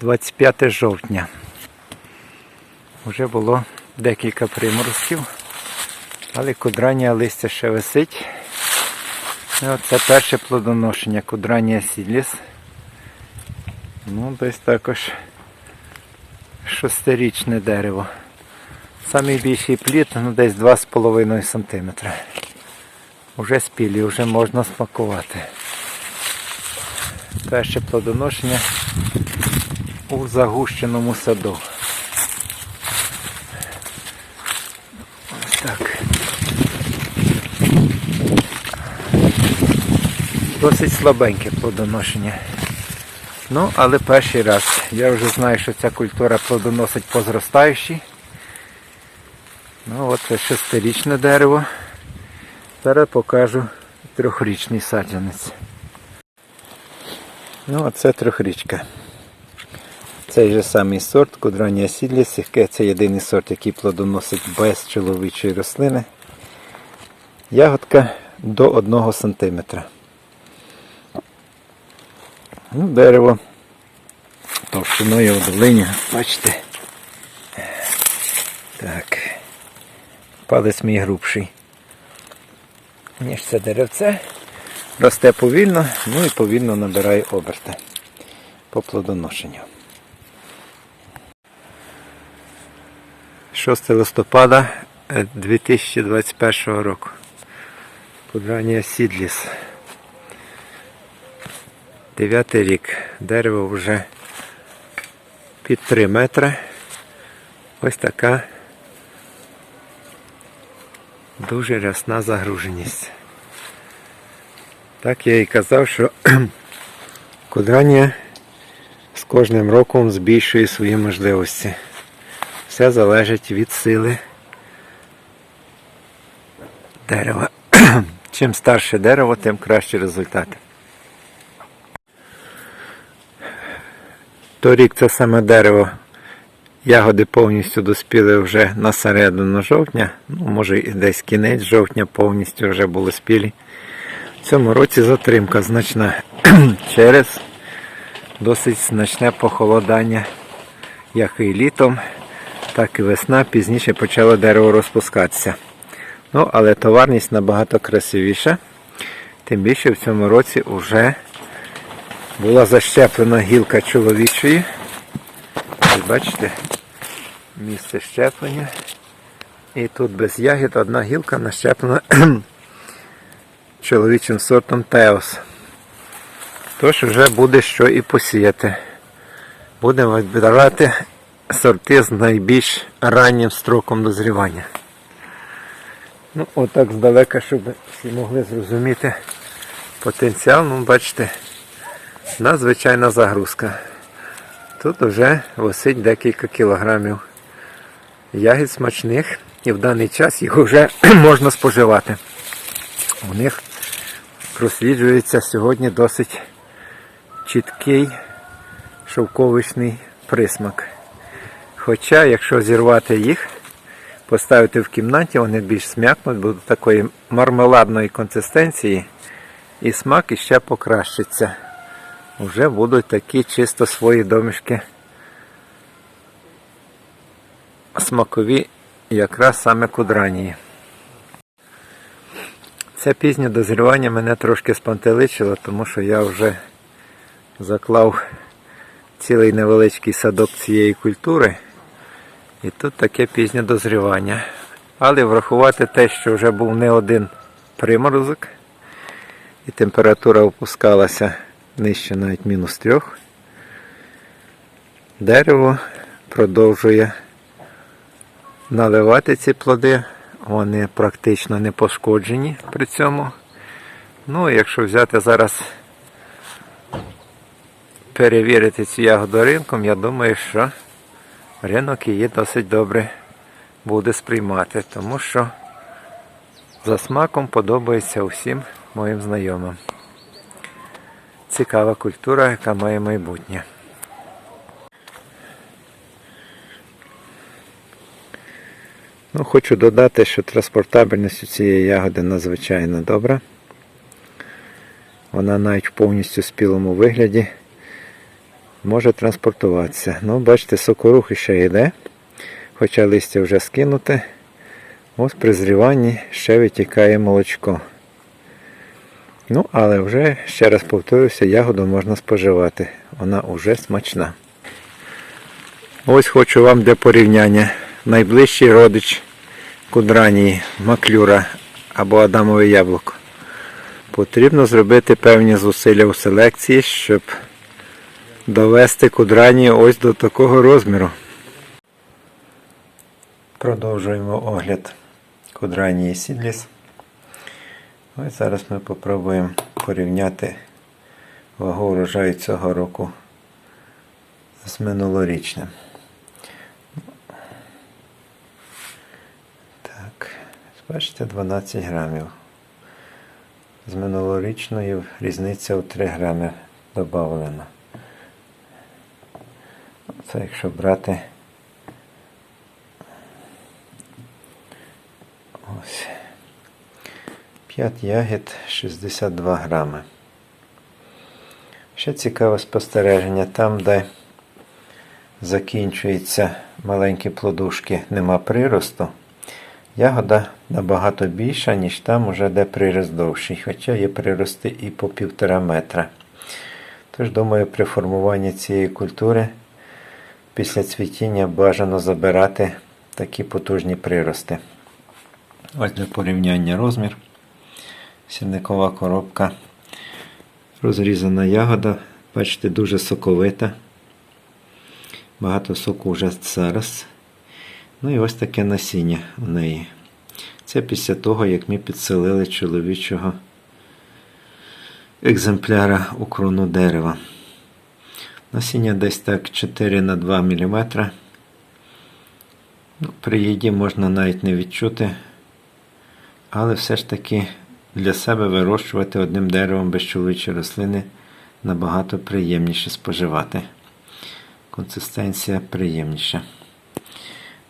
25 жовтня. Вже було декілька приморозків, але кудрання листя ще висить. І це перше плодоношення кудрання сідліс. Ну, десь також шестирічне дерево. Самий більший плід ну, десь 2,5 см. Уже спілі, вже можна смакувати. Перше плодоношення у загущеному саду. Ось так. Досить слабеньке плодоношення. Ну, але перший раз. Я вже знаю, що ця культура плодоносить по зростаючій. Ну от це шестирічне дерево. Зараз покажу трьохрічний саджанець. Ну, оце трьохрічка. Цей же самий сорт Кудрання сідліс, яке це єдиний сорт, який плодоносить без чоловічої рослини. Ягодка до 1 см. Ну, дерево товщиною в долині, бачите. Так. Палець мій грубший. Ніж це деревце. Росте повільно, ну і повільно набирає оберти по плодоношенню. 6 листопада е, 2021 року. Подрання Сідліс. Дев'ятий рік. Дерево вже під 3 метри. Ось така дуже рясна загруженість. Так я і казав, що кудрання з кожним роком збільшує свої можливості. Все залежить від сили дерева. Чим старше дерево, тим кращі результати. Торік це саме дерево. Ягоди повністю доспіли вже на середину жовтня, ну може і десь кінець жовтня повністю вже були спілі. В цьому році затримка значна через досить значне похолодання, як і літом, так і весна. Пізніше почало дерево розпускатися. Ну, але товарність набагато красивіша. Тим більше в цьому році вже була защеплена гілка чоловічої. Ось бачите, місце щеплення. І тут без ягід одна гілка нащеплена чоловічим сортом Теос. Тож вже буде що і посіяти. Будемо відбирати сорти з найбільш раннім строком дозрівання. Ну, отак здалека, щоб всі могли зрозуміти потенціал. Ну, бачите, надзвичайна загрузка. Тут вже висить декілька кілограмів ягід смачних і в даний час їх вже можна споживати. У них просліджується сьогодні досить чіткий шовковичний присмак. Хоча, якщо зірвати їх, поставити в кімнаті, вони більш смякнуть, будуть такої мармеладної консистенції, і смак іще покращиться. Вже будуть такі чисто свої домішки смакові, якраз саме кудранії. Це пізнє дозрівання мене трошки спантеличило, тому що я вже заклав цілий невеличкий садок цієї культури. І тут таке пізнє дозрівання. Але врахувати те, що вже був не один приморозок, і температура опускалася нижче навіть мінус трьох. Дерево продовжує наливати ці плоди, вони практично не пошкоджені при цьому. Ну, якщо взяти зараз перевірити цю ягоду ринком, я думаю, що ринок її досить добре буде сприймати, тому що за смаком подобається усім моїм знайомим. Цікава культура, яка має майбутнє. Ну, хочу додати, що транспортабельність у цієї ягоди надзвичайно добра. Вона навіть в повністю спілому вигляді може транспортуватися. Ну, бачите, сокорух ще йде, хоча листя вже скинуте. Ось при зріванні ще витікає молочко. Ну, але вже, ще раз повторюся, ягоду можна споживати. Вона вже смачна. Ось хочу вам для порівняння. Найближчий родич кудранії, маклюра або адамове яблуко. Потрібно зробити певні зусилля у селекції, щоб довести кудрані ось до такого розміру. Продовжуємо огляд кудранії Сідліс. Ось зараз ми попробуємо порівняти вагу урожаю цього року з минулорічним. Так, бачите, 12 грамів. З минулорічною різниця у 3 грами додавлена. Це якщо брати ось 5 ягід 62 грами. Ще цікаве спостереження, там, де закінчуються маленькі плодушки, нема приросту. Ягода набагато більша, ніж там, уже де прирост довший, хоча є прирости і по півтора метра. Тож, думаю, при формуванні цієї культури після цвітіння бажано забирати такі потужні прирости. Ось для порівняння розмір. Сірникова коробка. Розрізана ягода, бачите, дуже соковита. Багато соку вже зараз. Ну і ось таке насіння у неї. Це після того, як ми підселили чоловічого екземпляра у крону дерева. Насіння десь так 4 на 2 мм. Ну, при їді можна навіть не відчути, але все ж таки для себе вирощувати одним деревом без чоловічої рослини набагато приємніше споживати. Консистенція приємніша.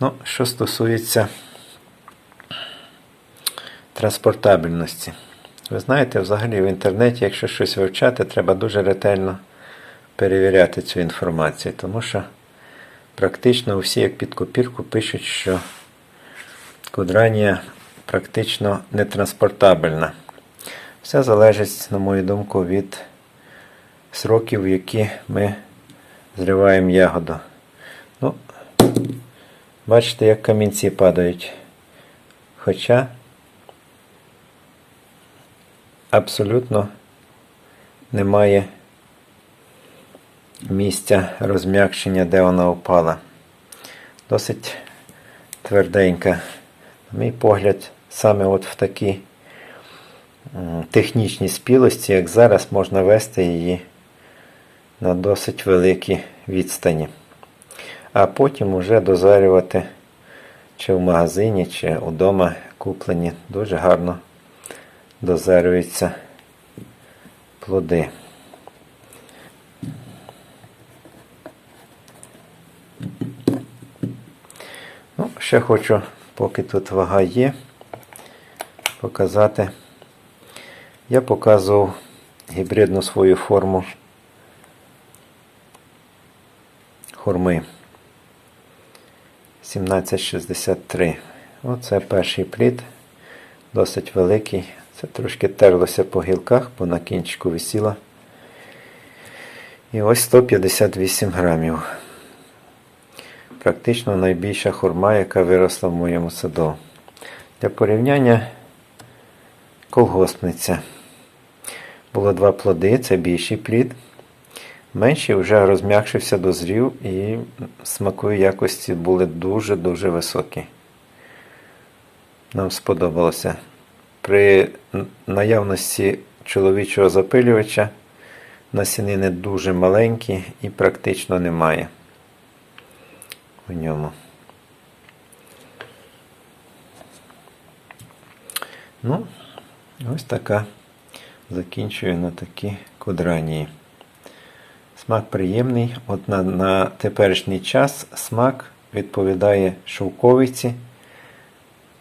Ну, що стосується транспортабельності. Ви знаєте, взагалі в інтернеті, якщо щось вивчати, треба дуже ретельно перевіряти цю інформацію, тому що практично всі, як під копірку, пишуть, що кудранія практично нетранспортабельна. Все залежить, на мою думку, від сроків, в які ми зриваємо ягоду. Ну, Бачите, як камінці падають. Хоча абсолютно немає місця розм'якшення, де вона впала. Досить тверденька. На мій погляд, саме от в такій технічній спілості, як зараз, можна вести її на досить великій відстані а потім уже дозарювати чи в магазині, чи вдома куплені. Дуже гарно дозарюються плоди. Ну, Ще хочу, поки тут вага є, показати. Я показував гібридну свою форму хурми. 1763. Оце перший плід, досить великий. Це трошки терлося по гілках, бо на кінчику висіла. І ось 158 грамів. Практично найбільша хурма, яка виросла в моєму саду. Для порівняння колгоспниця. Було два плоди, це більший плід. Менший вже розм'якшився дозрів і смакові якості були дуже-дуже високі. Нам сподобалося. При наявності чоловічого запилювача насінини дуже маленькі і практично немає у ньому. Ну, ось така. Закінчую на такі кудранії. Смак приємний. От на, на теперішній час смак відповідає шовковиці.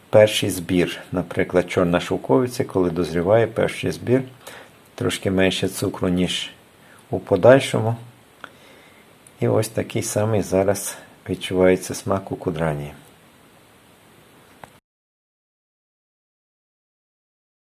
Перший збір. Наприклад, чорна шовковиця, коли дозріває перший збір, трошки менше цукру, ніж у подальшому. І ось такий самий зараз відчувається смак у кудрані.